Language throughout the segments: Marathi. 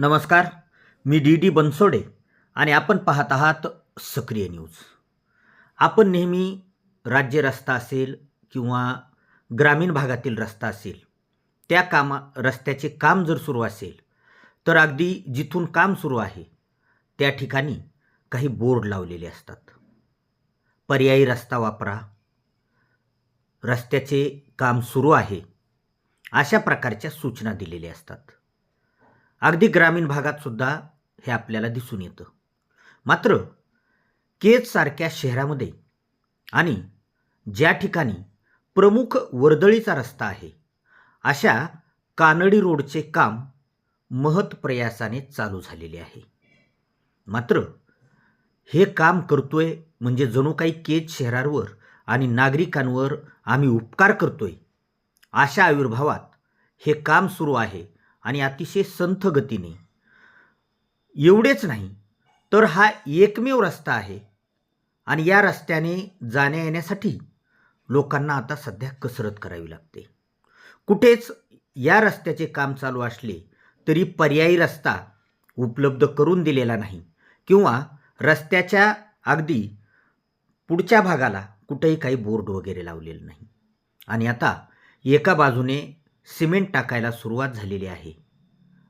नमस्कार मी डी डी बनसोडे आणि आपण पाहत आहात सक्रिय न्यूज. आपण नेहमी राज्य रस्ता असेल किंवा ग्रामीण भागातील रस्ता असेल त्या कामा रस्त्याचे काम जर सुरू असेल तर अगदी जिथून काम सुरू आहे त्या ठिकाणी काही बोर्ड लावलेले असतात. पर्यायी रस्ता वापरा रस्त्याचे काम सुरू आहे अशा प्रकारच्या सूचना दिलेल्या असतात. अगदी ग्रामीण भागात सुद्धा हे आपल्याला दिसून येतं. मात्र केजसारख्या शहरामध्ये आणि ज्या ठिकाणी प्रमुख वर्दळीचा रस्ता आहे अशा कानडी रोडचे काम महत प्रयासाने चालू झालेले आहे. मात्र हे काम करतोय म्हणजे जणू काही केज शहरावर आणि नागरिकांवर आम्ही उपकार करतोय अशा आविर्भावात हे काम सुरू आहे आणि अतिशय संथ गतीने. एवढेच नाही तर हा एकमेव रस्ता आहे. आणि या रस्त्याने जाण्या येण्यासाठी लोकांना आता सध्या कसरत करावी लागते. कुठेच या रस्त्याचे काम चालू असले तरी पर्यायी रस्ता उपलब्ध करून दिलेला नाही किंवा रस्त्याच्या अगदी पुढच्या भागाला कुठेही काही बोर्ड वगैरे लावलेलं नाही. आणि आता एका बाजूने सिमेंट टाकायला सुरुवात झालेली आहे.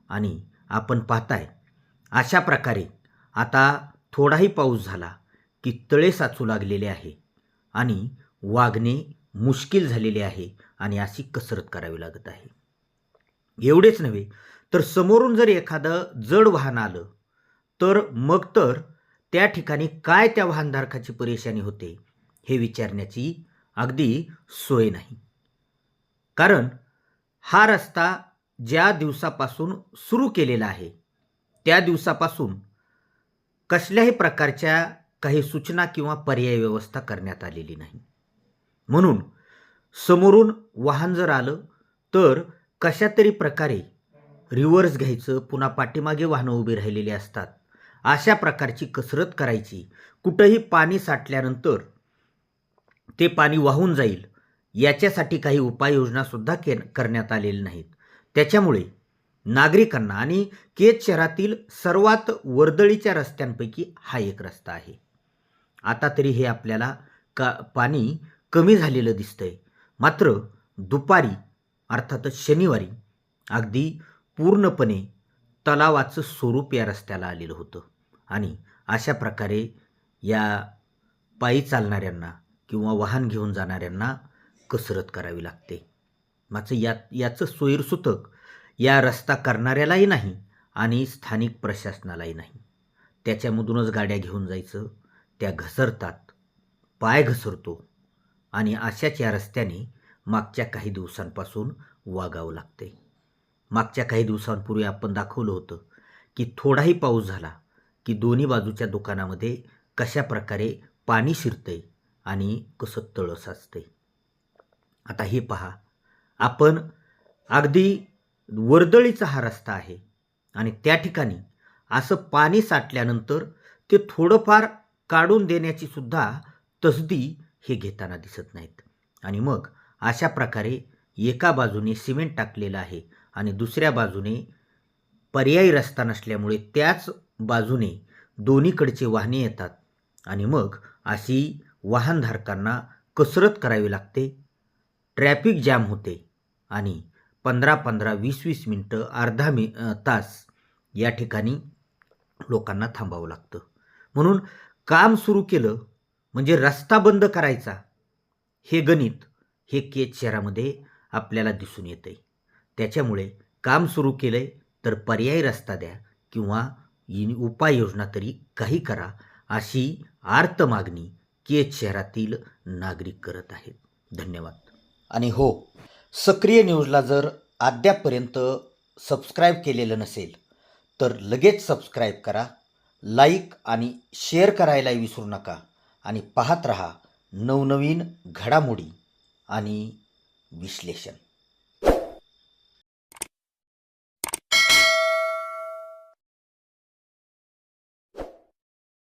आणि आपण पाहताय अशा प्रकारे आता थोडाही पाऊस झाला की तळे साचू लागलेले आहे आणि वागणे मुश्किल झालेले आहे आणि अशी कसरत करावी लागत आहे. एवढेच नव्हे तर समोरून जर एखादं जड वाहन आलं तर मग तर त्या ठिकाणी काय त्या वाहनधारकाची परेशानी होते हे विचारण्याची अगदी सोय नाही. कारण हा रस्ता ज्या दिवसापासून सुरू केलेला आहे त्या दिवसापासून कसल्याही प्रकारच्या काही सूचना किंवा पर्याय व्यवस्था करण्यात आलेली नाही. म्हणून समोरून वाहन जर आलं तर कशातरी प्रकारे रिव्हर्स घ्यायचं पुन्हा पाठीमागे वाहनं उभी राहिलेली असतात अशा प्रकारची कसरत करायची कुठंही पाणी साठल्यानंतर ते पाणी वाहून जाईल याच्यासाठी काही उपाययोजनासुद्धा के करण्यात आलेल्या नाहीत. त्याच्यामुळे नागरिकांना आणि केज शहरातील सर्वात वर्दळीच्या रस्त्यांपैकी हा एक रस्ता आहे. आता तरी हे आपल्याला का पाणी कमी झालेलं दिसतंय. मात्र दुपारी अर्थातच शनिवारी अगदी पूर्णपणे तलावाचं स्वरूप या रस्त्याला आलेलं होतं. आणि अशा प्रकारे या पायी चालणाऱ्यांना किंवा वाहन घेऊन जाणाऱ्यांना कसरत करावी लागते. मात्र या याचं सोयीरसूतक या रस्ता करणाऱ्यालाही नाही आणि स्थानिक प्रशासनालाही नाही. त्याच्यामधूनच गाड्या घेऊन जायचं त्या घसरतात पाय घसरतो आणि अशाच या रस्त्याने मागच्या काही दिवसांपासून वागावं लागते. मागच्या काही दिवसांपूर्वी आपण दाखवलं होतं की थोडाही पाऊस झाला की दोन्ही बाजूच्या दुकानामध्ये कशा प्रकारे पाणी शिरतंय आणि कसं तळं साचतंय. आता हे पहा. आपण अगदी वर्दळीचा हा रस्ता आहे आणि त्या ठिकाणी असं पाणी साठल्यानंतर ते थोडंफार काढून देण्याची सुद्धा तसदी हे घेताना दिसत नाहीत. आणि मग अशा प्रकारे एका बाजूने सिमेंट टाकलेलं आहे आणि दुसऱ्या बाजूने पर्यायी रस्ता नसल्यामुळे त्याच बाजूने दोन्हीकडचे वाहने येतात. आणि मग अशी वाहनधारकांना कसरत करावी लागते. ट्रॅफिक जॅम होते आणि पंधरा पंधरा वीस वीस मिनटं अर्धा मि तास या ठिकाणी लोकांना थांबावं लागतं. म्हणून काम सुरू केलं म्हणजे रस्ता बंद करायचा हे गणित हे केज शहरामध्ये आपल्याला दिसून येतं आहे त्याच्यामुळे काम सुरू केलं आहे तर पर्यायी रस्ता द्या किंवा उपाययोजना तरी काही करा अशी आर्त मागणी केज शहरातील नागरिक करत आहेत. धन्यवाद. आणि हो सक्रिय न्यूजला जर अद्यापपर्यंत सबस्क्राईब केलेलं नसेल तर लगेच सबस्क्राईब करा लाईक आणि शेअर करायलाही विसरू नका आणि पाहत रहा नवनवीन घडामोडी आणि विश्लेषण.